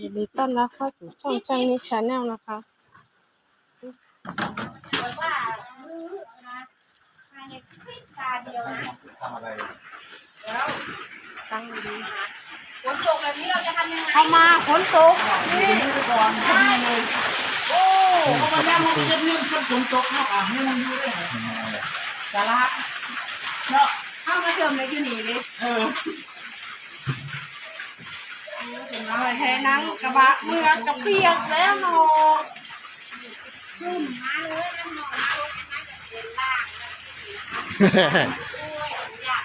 ยินดีต้อนรับเข้าสู่ช่องช่างนิชาแนลนะคะว่ามือนะภายในพริบตาเดียวนะทำอะไรแล้วตั้งดีฝนตกแบบนี้เราจะทำยังไงเข้ามาฝนตกนี่ก่อนใช่โอ้เพราะว่าแม่มันจะนึ่องฝนตกเข้าอะให้มันอยู่ได้ไงสาระเนาะเข้ามาเทียมเลยอยู่นี่ดิเออ นังกระบะเมือกระเปียกแล้วเนาะขึ้นมาเลยน้ำหนองน้ำรถน้ำจะเดินล่างโอ้ยอยาก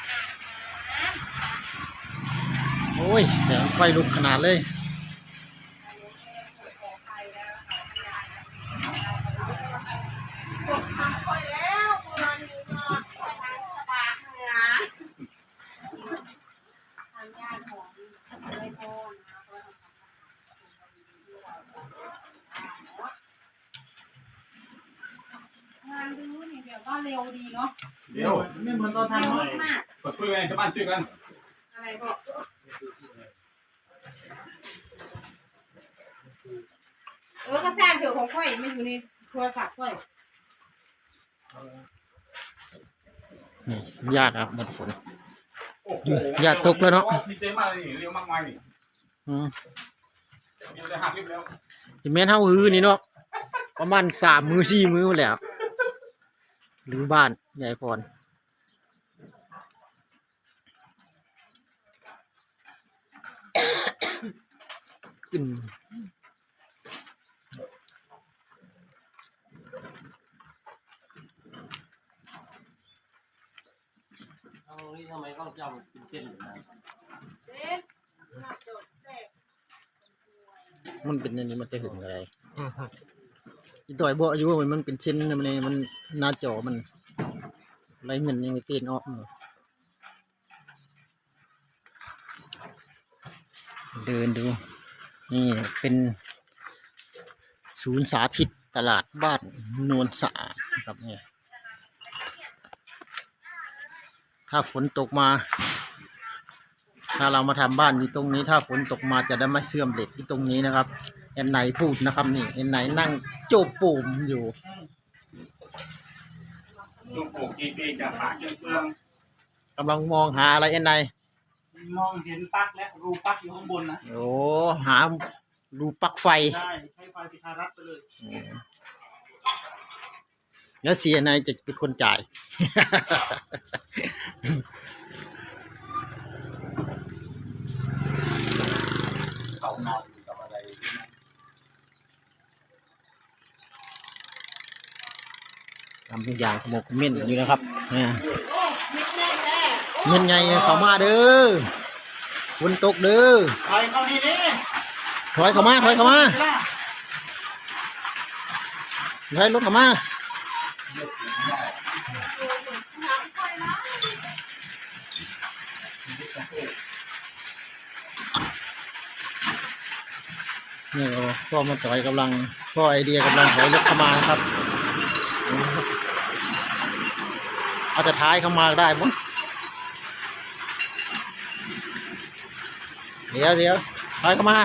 โอ้ยแสงไฟลุกขนาดเลย กดทำคอยแล้วนอนอยู่นอนคอยทางกระบะเหนือทางญาติของไม่พอนะงาน ดูนี่แบบว่าเร็วดีเนาะเดี๋ยวไม่เหมือนตอนเร็วทำเลยมากก็ช่วยกันชาวบ้านช่วยกันอะไรบอกเออก็สร้างเถอะของค่อยไม่อยู่ในโทรศัพท์ค่อยนี่ญาติครับมันฝน โอ้โหอย่าตกเลยเนาะดีใจมากเลยนี่เร็วมากมายนี่อืมเดี๋ยวจะหักรีบแล้ว อีแม่นเฮาฮือนี่เนาะประมาณสามมือสี่มือแหล้ว หรือบ้านยายพรขึ้นเอานี่ทำไมต้องจำเป็นเส้นอยู่นะเอ๊ะมาจดเลขมันเป็นอันนี้มันจะหึงอะไร อีต่อยบอกอายุว่ามันเป็นเส้นนะมันนี่มันหน้าจอมันไรเงินยังไม่เป็นออกเลยเดินดู นี่เป็นศูนย์สาธิตตลาดบ้านโนนสะอาดนะครับเนี่ยถ้าฝนตกมา ถ้าเรามาทำบ้านอยู่ตรงนี้ ถ้าฝนตกมาจะได้ไม่เสื่อมเหล็กที่ตรงนี้นะครับ เอ็นไหนพูดนะครับนี่เอ็นไหนนั่งโจบปุ่มอยู่ลูกปลูกจีปีจะขาดจนเปลืองกำลังมองหาอะไรเอ็นไหนมองเห็นปลั๊กและรูปลั๊กอยู่ข้างบนนะโอ้หารูปลั๊กไฟใช่ใช้ไฟพิคารัดไปเลย แล้วเสียนายจะเป็นคนจ่าย เขานอนอยู่กับอะไรนี่นะ ทำทุกอย่างขโมกมิ้นอยู่นะครับเนี่ยโอ้เม็ดแน่แน่เงินไงเขามาเด้อฝนตกเด้อไปเข้านี่นี่ถอยเข้ามาถอยเข้ามาถอยรถเข้ามานี่โอ้พ่อมาถอยกำลังพ่อไอเดียกำลังถอยรถเข้ามาครับ เอาแต่ท้ายเข้ามาได้มั้งเดี๋ยวเดี๋ยวถอยเข้ามา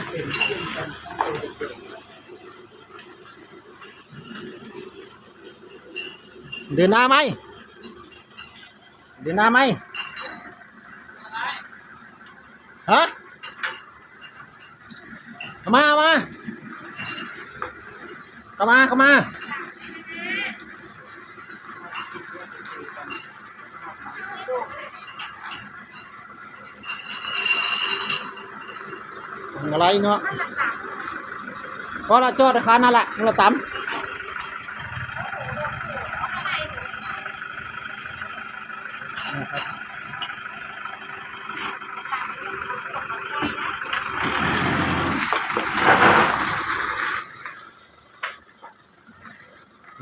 เดินหน้าไหมเดินหน้าไหมฮะเข้ามาเข้ามาเข้ามาเข้ามา อะไรเนาะพอละจอดอาคารนั่นแหละเราตำ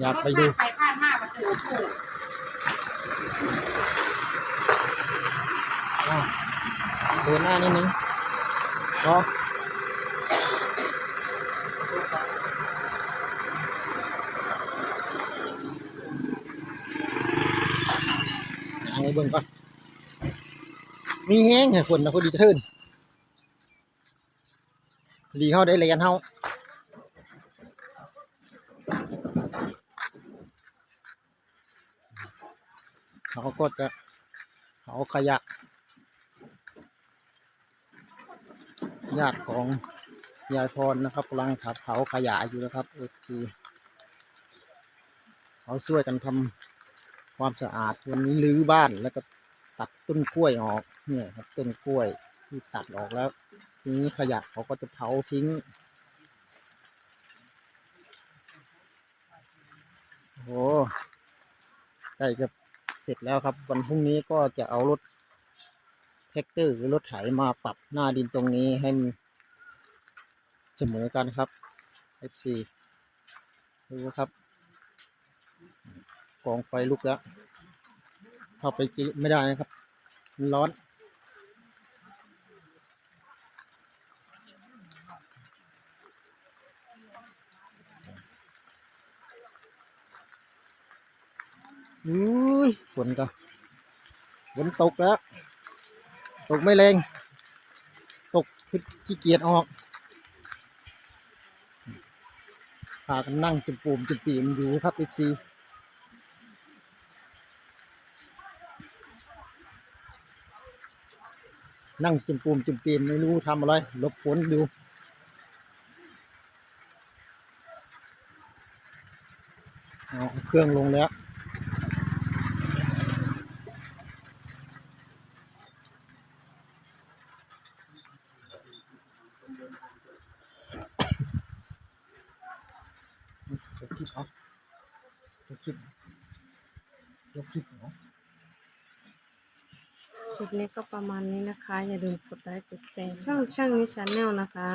อยากไปดูไปพลาดมากประตูถูกเดินหน้านิดนึงเอาไว้ เบิ่งก่อน มีแห้งให้ฝนนะพอดีกระเทินดีเข้าได้เรียนเข้าเขาก็จะเอาขยะญาติของยายพรนะครับกำลังถับเผาขยะอยู่นะครับเอทีเขาช่วยกันทำ ความสะอาดวันนี้รื้อบ้านแล้วก็ตัดต้นกล้วยออกเนี่ยครับต้นกล้วยที่ตัดออกแล้วทีนี้ขยะเขาก็จะเผาทิ้งโอ้ใกล้จะเสร็จแล้วครับ วันพรุ่งนี้ก็จะเอารถแท็กเตอร์หรือรถไถมาปรับหน้าดินตรงนี้ให้มันเสมอกันครับ FC ดูครับ องไฟลุกแล้ว เข้าไปกินไม่ได้นะครับ มันร้อน อุ้ยฝนก็ฝนตกแล้ว ตกไม่แรง ตกพิขี้เกียจออกพากันนั่งจุดปุ่มจุดปีมอยู่ครับเอฟซี นั่งจุดปุ่มจุดปีมไม่รู้ทำอะไรหลบฝนดูเอาเครื่องลงแล้วยกคลิปเอายกคลิปยกคลิปเหรอ คลิปนี้ก็ประมาณนี้นะคะ อย่าลืมกดไลค์กดแชร์ช่องช่างนี้ชาแนลนะคะ